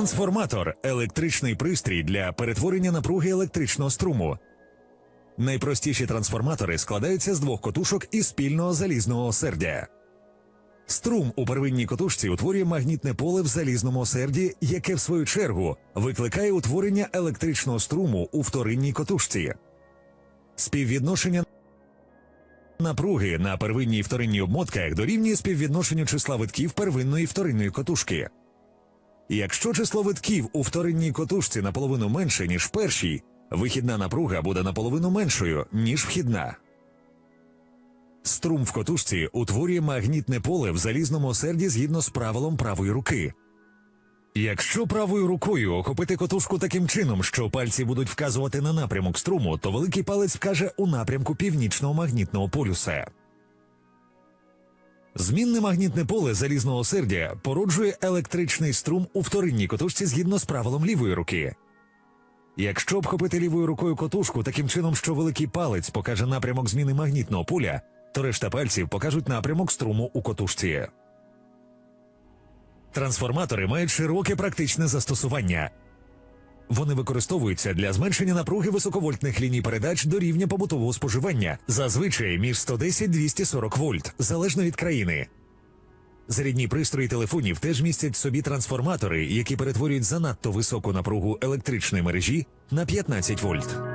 Трансформатор електричний пристрій для перетворення напруги електричного струму. Найпростіші трансформатори складаються з двох котушок і спільного залізного осердя. Струм у первинній котушці утворює магнітне поле в залізному осерді, яке, в свою чергу, викликає утворення електричного струму у вторинній котушці. Співвідношення напруги на первинній і вторинній обмотках дорівнює співвідношенню числа витків первинної і вторинної котушки. Якщо число витків у вторинній котушці наполовину менше, ніж в першій, вихідна напруга буде наполовину меншою, ніж вхідна. Струм в котушці утворює магнітне поле в залізному осерді згідно з правилом правої руки. Якщо правою рукою охопити котушку таким чином, що пальці будуть вказувати на напрямок струму, то великий палець вкаже у напрямку північного магнітного полюса. Змінне магнітне поле залізного осердя породжує електричний струм у вторинній котушці згідно з правилом лівої руки. Якщо обхопити лівою рукою котушку таким чином, що великий палець покаже напрямок зміни магнітного поля, то решта пальців покажуть напрямок струму у котушці. Трансформатори мають широке практичне застосування. Вони використовуються для зменшення напруги високовольтних ліній передач до рівня побутового споживання, зазвичай між 110-240 вольт, залежно від країни. Зарядні пристрої телефонів теж містять в собі трансформатори, які перетворюють занадто високу напругу електричної мережі на 15 вольт.